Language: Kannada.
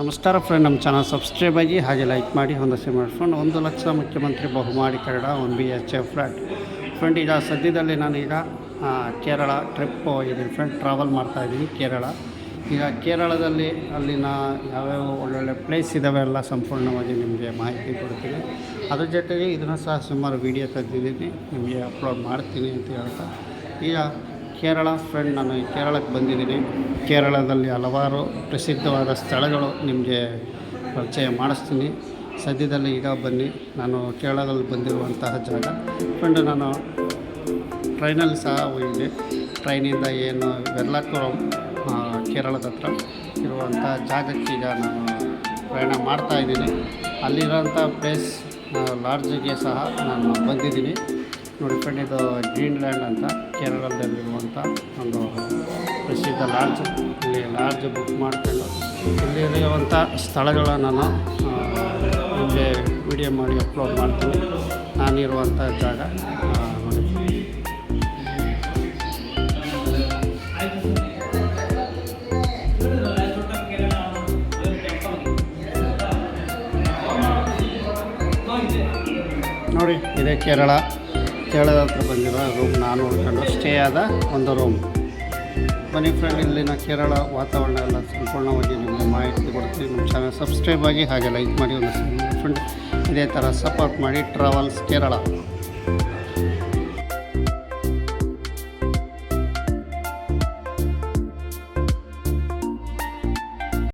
ನಮಸ್ಕಾರ ಫ್ರೆಂಡ್ ನಮ್ಮ ಚಾನಲ್ ಸಬ್ಸ್ಕ್ರೈಬ್ ಆಗಿ ಹಾಗೆ ಲೈಕ್ ಮಾಡಿ ಹೊಂದಿಸಿ ಫ್ರೆಂಡ್ ಒಂದು ಲಕ್ಷ ಮುಖ್ಯಮಂತ್ರಿ ಬಹುಮಾಡಿ Karada one B H F flat. Friend ಈಗ ಸದ್ಯದಲ್ಲಿ ನಾನು ಈಗ ಕೇರಳ ಟ್ರಿಪ್ ಹೋಗಿದ್ದೀನಿ ಫ್ರೆಂಡ್ ಟ್ರಾವೆಲ್ ಮಾಡ್ತಾಯಿದ್ದೀನಿ ಕೇರಳ. ಈಗ ಕೇರಳದಲ್ಲಿ ಅಲ್ಲಿನ ಯಾವ್ಯಾವ ಒಳ್ಳೊಳ್ಳೆ ಪ್ಲೇಸ್ ಇದ್ದಾವೆ ಎಲ್ಲ ಸಂಪೂರ್ಣವಾಗಿ ನಿಮಗೆ ಮಾಹಿತಿ ಕೊಡ್ತೀನಿ. ಅದ್ರ ಜೊತೆಗೆ ಇದನ್ನು ಸಹ ಸುಮಾರು ವೀಡಿಯೋ ತೆಗೆದಿದ್ದೀನಿ, ನಿಮಗೆ ಅಪ್ಲೋಡ್ ಮಾಡ್ತೀನಿ ಅಂತ ಹೇಳ್ತಾ. ಈಗ ಕೇರಳ ಫ್ರೆಂಡ್ ನಾನು ಕೇರಳಕ್ಕೆ ಬಂದಿದ್ದೀನಿ. ಕೇರಳದಲ್ಲಿ ಹಲವಾರು ಪ್ರಸಿದ್ಧವಾದ ಸ್ಥಳಗಳು ನಿಮಗೆ ಪರಿಚಯ ಮಾಡಿಸ್ತೀನಿ. ಸದ್ಯದಲ್ಲಿ ಈಗ ಬನ್ನಿ. ನಾನು ಕೇರಳದಲ್ಲಿ ಬಂದಿರುವಂತಹ ಜಾಗ. ಫ್ರೆಂಡ್ ನಾನು ಟ್ರೈನಲ್ಲಿ ಸಹ ಹೋಗಿದ್ದೆ. ಟ್ರೈನಿಂದ ಏನು ವೆರ್ಲಾಪುರಂ ಕೇರಳದ ಹತ್ರ ಇರುವಂಥ ಜಾಗಕ್ಕೆ ಈಗ ನಾನು ಪ್ರಯಾಣ ಮಾಡ್ತಾ ಇದ್ದೀನಿ. ಅಲ್ಲಿರೋಂಥ ಪ್ಲೇಸ್ ಲಾಡ್ಜಿಗೆ ಸಹ ನಾನು ಬಂದಿದ್ದೀನಿ. ನೋಡಿ ಫ್ರೆಂಡ್ ಇದು ಗ್ರೀನ್ಲ್ಯಾಂಡ್ ಅಂತ, ಕೇರಳದಲ್ಲಿರುವಂಥ ಒಂದು ಪ್ರಸಿದ್ಧ ಲಾಡ್ಜ್. ಇಲ್ಲಿ ಲಾಡ್ಜ್ ಬುಕ್ ಮಾಡ್ಕೊಂಡು ಇಲ್ಲಿರುವಂಥ ಸ್ಥಳಗಳನ್ನು ನಾನು ಮುಂದೆ ವಿಡಿಯೋ ಮಾಡಿ ಅಪ್ಲೋಡ್ ಮಾಡ್ತೀನಿ. ನಾನಿರುವಂಥ ಜಾಗ ನೋಡಿ, ಇದೇ ಕೇರಳ. ಕೇರಳದ ಹತ್ರ ಬಂದಿರೋ ರೂಮ್ ನಾನು ಉಳ್ಕೊಂಡು ಸ್ಟೇ ಆದ ಒಂದು ರೂಮ್ ಬನ್ನಿ ಫ್ರೆಂಡ್ ಇಲ್ಲಿನ ಕೇರಳ ವಾತಾವರಣ ಎಲ್ಲ ಸಂಪೂರ್ಣವಾಗಿ ನಿಮಗೆ ಮಾಹಿತಿ ಕೊಡ್ತೀವಿ ನಮ್ಮ ಚಾನಲ್ ಸಬ್ಸ್ಕ್ರೈಬ್ ಆಗಿ ಹಾಗೆ ಲೈಕ್ ಮಾಡಿ ಒಂದು ಫ್ರೆಂಡ್ ಇದೇ ಥರ ಸಪೋರ್ಟ್ ಮಾಡಿ ಟ್ರಾವೆಲ್ಸ್ ಕೇರಳ